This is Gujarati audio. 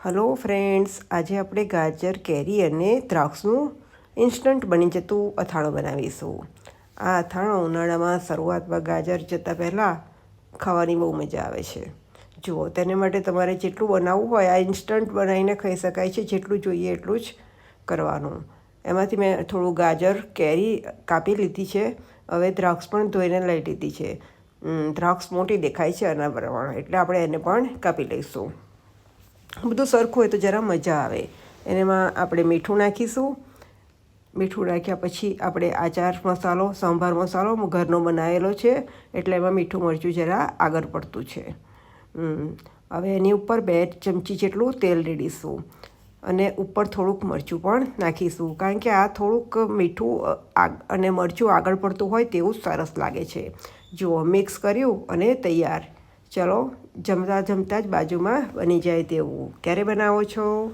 હલો ફ્રેન્ડ્સ, આજે આપણે ગાજર, કેરી અને દ્રાક્ષનું ઇન્સ્ટન્ટ બની જતું અથાણું બનાવીશું. આ અથાણું ઉનાળામાં શરૂઆતમાં ગાજર જતાં પહેલાં ખાવાની બહુ મજા આવે છે. જુઓ, તેને માટે તમારે જેટલું બનાવવું હોય, આ ઇન્સ્ટન્ટ બનાવીને ખાઈ શકાય છે, જેટલું જોઈએ એટલું જ કરવાનું. એમાંથી મેં થોડું ગાજર, કેરી કાપી લીધી છે, હવે દ્રાક્ષ પણ ધોઈને લઈ લીધી છે. દ્રાક્ષ મોટી દેખાય છે આના પ્રમાણે, એટલે આપણે એને પણ કાપી લઈશું. બધું સરખું હોય તો જરા મજા આવે. એનામાં આપણે મીઠું નાખીશું. મીઠું નાખ્યા પછી આપણે આચાર મસાલો, સંભાર મસાલો ઘરનો બનાવેલો છે, એટલે એમાં મીઠું મરચું જરા આગળ પડતું છે. હવે એની ઉપર બે ચમચી જેટલું તેલ રેડીશું. અને ઉપર થોડુંક મરચું પણ નાખીશું. કારણ કે આ થોડુંક મીઠું અને મરચું આગળ પડતું હોય તેવું સરસ લાગે છે. જુઓ, મિક્સ કર્યું અને તૈયાર. ચલો જમતા જમતા જ બાજુમાં બની જાય તેવું. ક્યારે બનાવો છો?